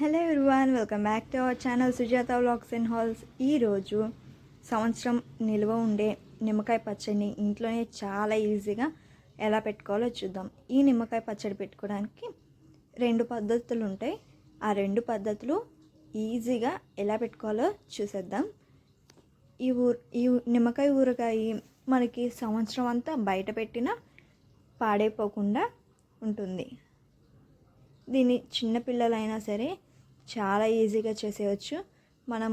Hello everyone welcome back to our channel Sujatha vlogs and halls ఈరోజు సంవత్సరం నిల్వ ఉండే నిమ్మకాయ పచ్చడిని ఇంట్లోనే చాలా ఈజీగా ఎలా పెట్టుకోవాలో చూద్దాం. ఈ నిమ్మకాయ పచ్చడి పెట్టుకోవడానికి రెండు పద్ధతులు ఉంటాయి. ఆ రెండు పద్ధతులు ఈజీగా ఎలా పెట్టుకోవాలో చూసేద్దాం. ఈ ఊ ఈ నిమ్మకాయ ఊరగాయ మనకి సంవత్సరం అంతా బయట పెట్టినా పాడైపోకుండా ఉంటుంది. దీన్ని చిన్నపిల్లలైనా సరే చాలా ఈజీగా చేసేయచ్చు. మనం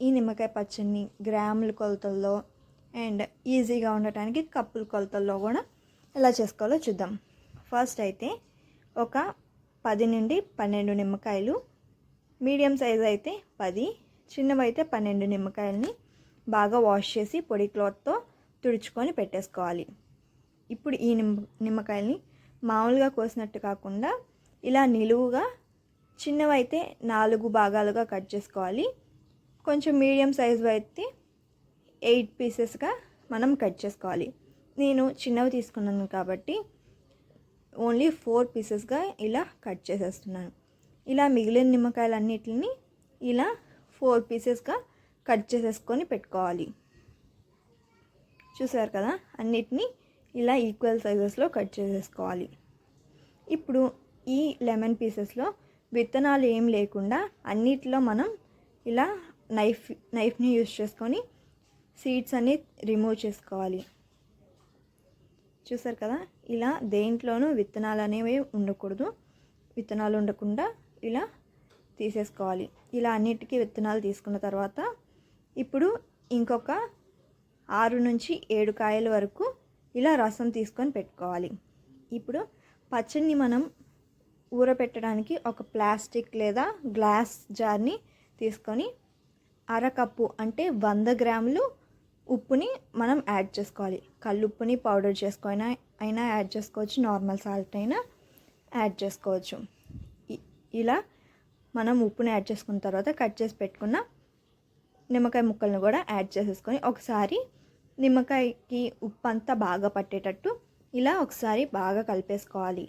ఈ నిమ్మకాయ పచ్చడిని గ్రాముల కొలతల్లో అండ్ ఈజీగా ఉండటానికి కప్పుల కొలతల్లో కూడా ఎలా చేసుకోవాలో చూద్దాం. ఫస్ట్ అయితే ఒక పది నుండి పన్నెండు నిమ్మకాయలు మీడియం సైజ్ అయితే పది చిన్నవైతే పన్నెండు నిమ్మకాయలని బాగా వాష్ చేసి పొడి క్లాత్తో తుడుచుకొని పెట్టేసుకోవాలి. ఇప్పుడు ఈ నిమ్మ నిమ్మకాయల్ని మామూలుగా కోసినట్టు కాకుండా ఇలా నిలువుగా చిన్నవైతే నాలుగు భాగాలుగా కట్ చేసుకోవాలి. కొంచెం మీడియం సైజు అయితే ఎయిట్ పీసెస్గా మనం కట్ చేసుకోవాలి. నేను చిన్నవి తీసుకున్నాను కాబట్టి ఓన్లీ ఫోర్ పీసెస్గా ఇలా కట్ చేసేస్తున్నాను. ఇలా మిగిలిన నిమ్మకాయలన్నిటిని ఇలా ఫోర్ పీసెస్గా కట్ చేసేసుకొని పెట్టుకోవాలి. చూసారు కదా? అన్నిటినీ ఇలా ఈక్వల్ సైజెస్లో కట్ చేసేసుకోవాలి. ఇప్పుడు ఈ లెమన్ పీసెస్లో విత్తనాలు ఏం లేకుండా అన్నిటిలో మనం ఇలా నైఫ్ నైఫ్ని యూస్ చేసుకొని సీడ్స్ అన్ని రిమూవ్ చేసుకోవాలి. చూసారు కదా? ఇలా దేంట్లోనూ విత్తనాలు అనేవి ఉండకూడదు. విత్తనాలు ఉండకుండా ఇలా తీసేసుకోవాలి. ఇలా అన్నిటికీ విత్తనాలు తీసుకున్న తర్వాత ఇప్పుడు ఇంకొక ఆరు నుంచి ఏడు కాయల వరకు ఇలా రసం తీసుకొని పెట్టుకోవాలి. ఇప్పుడు పచ్చడిని మనం ఊరపెట్టడానికి ఒక ప్లాస్టిక్ లేదా గ్లాస్ జార్ని తీసుకొని అరకప్పు అంటే వంద గ్రాములు ఉప్పుని మనం యాడ్ చేసుకోవాలి. కల్లుప్పుని పౌడర్ చేసుకొని అయినా యాడ్ చేసుకోవచ్చు. నార్మల్ సాల్ట్ అయినా యాడ్ చేసుకోవచ్చు. ఇలా మనం ఉప్పుని యాడ్ చేసుకున్న తర్వాత కట్ చేసి పెట్టుకున్న నిమ్మకాయ ముక్కలను కూడా యాడ్ చేసేసుకొని ఒకసారి నిమ్మకాయకి ఉప్పు అంతా బాగా పట్టేటట్టు ఇలా ఒకసారి బాగా కలిపేసుకోవాలి.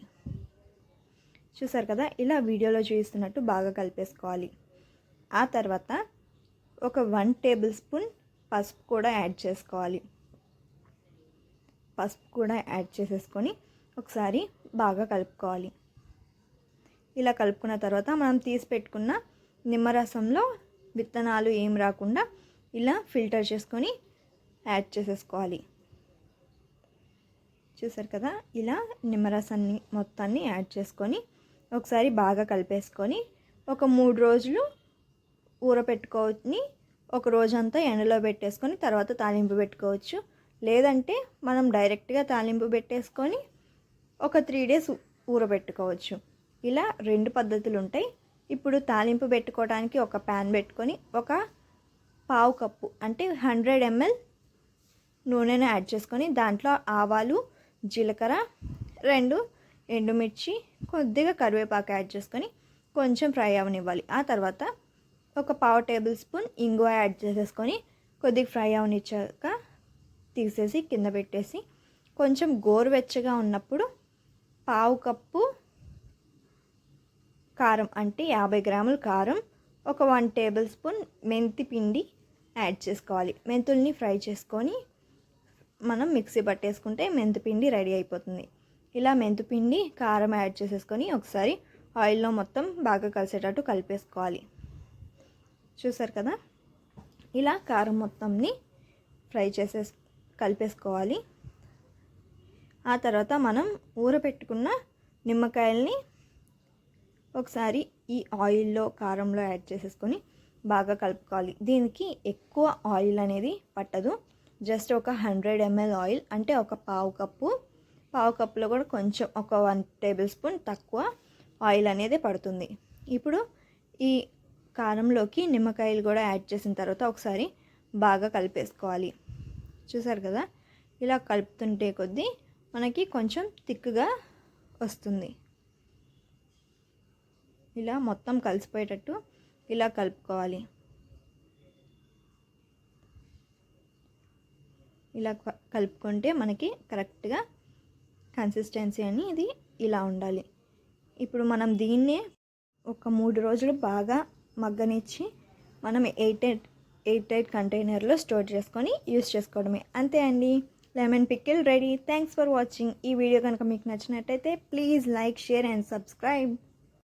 చూసారు కదా? ఇలా వీడియోలో చూపిస్తున్నట్టు బాగా కలిపేసుకోవాలి. ఆ తర్వాత ఒక వన్ టేబుల్ స్పూన్ పసుపు కూడా యాడ్ చేసుకోవాలి. పసుపు కూడా యాడ్ చేసేసుకొని ఒకసారి బాగా కలుపుకోవాలి. ఇలా కలుపుకున్న తర్వాత మనం తీసి పెట్టుకున్న నిమ్మరసంలో విత్తనాలు ఏం రాకుండా ఇలా ఫిల్టర్ చేసుకొని యాడ్ చేసేసుకోవాలి. చూసారు కదా? ఇలా నిమ్మరసాన్ని మొత్తాన్ని యాడ్ చేసుకొని ఒకసారి బాగా కలిపేసుకొని ఒక మూడు రోజులు ఊరపెట్టుకొని ఒక రోజంతా ఎండలో పెట్టేసుకొని తర్వాత తాలింపు పెట్టుకోవచ్చు. లేదంటే మనం డైరెక్ట్గా తాలింపు పెట్టేసుకొని ఒక త్రీ డేస్ ఊరబెట్టుకోవచ్చు. ఇలా రెండు పద్ధతులు ఉంటాయి ఇప్పుడు తాలింపు పెట్టుకోవడానికి ఒక ప్యాన్ పెట్టుకొని ఒక పావు కప్పు అంటే హండ్రెడ్ ఎంఎల్ నూనెను యాడ్ చేసుకొని దాంట్లో ఆవాలు జీలకర్ర రెండు ఎండుమిర్చి కొద్దిగా కరివేపాకు యాడ్ చేసుకొని కొంచెం ఫ్రై అవనివ్వాలి. ఆ తర్వాత ఒక పావు టేబుల్ స్పూన్ ఇంగువ యాడ్ చేసేసుకొని కొద్దిగా ఫ్రై అవనిచ్చాక తీసేసి కింద పెట్టేసి కొంచెం గోరువెచ్చగా ఉన్నప్పుడు పావు కప్పు కారం అంటే యాభై గ్రాముల కారం ఒక వన్ టేబుల్ స్పూన్ మెంతి పిండి యాడ్ చేసుకోవాలి. మెంతుల్ని ఫ్రై చేసుకొని మనం మిక్సీ పట్టేసుకుంటే మెంతి పిండి రెడీ అయిపోతుంది. ఇలా మెంతిపిండి కారం యాడ్ చేసేసుకొని ఒకసారి ఆయిల్లో మొత్తం బాగా కలిసేటట్టు కలిపేసుకోవాలి. చూసారు కదా? ఇలా కారం మొత్తంని ఫ్రై చేసే కలిపేసుకోవాలి. ఆ తర్వాత మనం ఊరపెట్టుకున్న నిమ్మకాయల్ని ఒకసారి ఈ ఆయిల్లో కారంలో యాడ్ చేసేసుకొని బాగా కలుపుకోవాలి. దీనికి ఎక్కువ ఆయిల్ అనేది పట్టదు. జస్ట్ ఒక హండ్రెడ్ ఎంఎల్ ఆయిల్ అంటే ఒక పావు కప్పు పావు కప్పులో కూడా కొంచెం ఒక వన్ టేబుల్ స్పూన్ తక్కువ ఆయిల్ అనేది పడుతుంది. ఇప్పుడు ఈ కారంలోకి నిమ్మకాయలు కూడా యాడ్ చేసిన తర్వాత ఒకసారి బాగా కలిపేసుకోవాలి. చూసారు కదా? ఇలా కలుపుతుంటే కొద్దీ మనకి కొంచెం థిక్గా వస్తుంది. ఇలా మొత్తం కలిసిపోయేటట్టు ఇలా కలుపుకోవాలి. ఇలా కలుపుకుంటే మనకి కరెక్ట్గా కన్సిస్టెన్సీ అని ఇది ఇలా ఉండాలి. ఇప్పుడు మనం దీన్నే ఒక మూడు రోజులు బాగా మగ్గనిచ్చి మనం ఎయిట్ ఎయిట్ ఎయిట్ ఎయిట్ కంటైనర్లో స్టోర్ చేసుకొని యూస్ చేసుకోవడమే. అంతే అండి. Lemon pickle ready. Thanks for watching. ఈ వీడియో కనుక మీకు నచ్చినట్టయితే please like share and subscribe.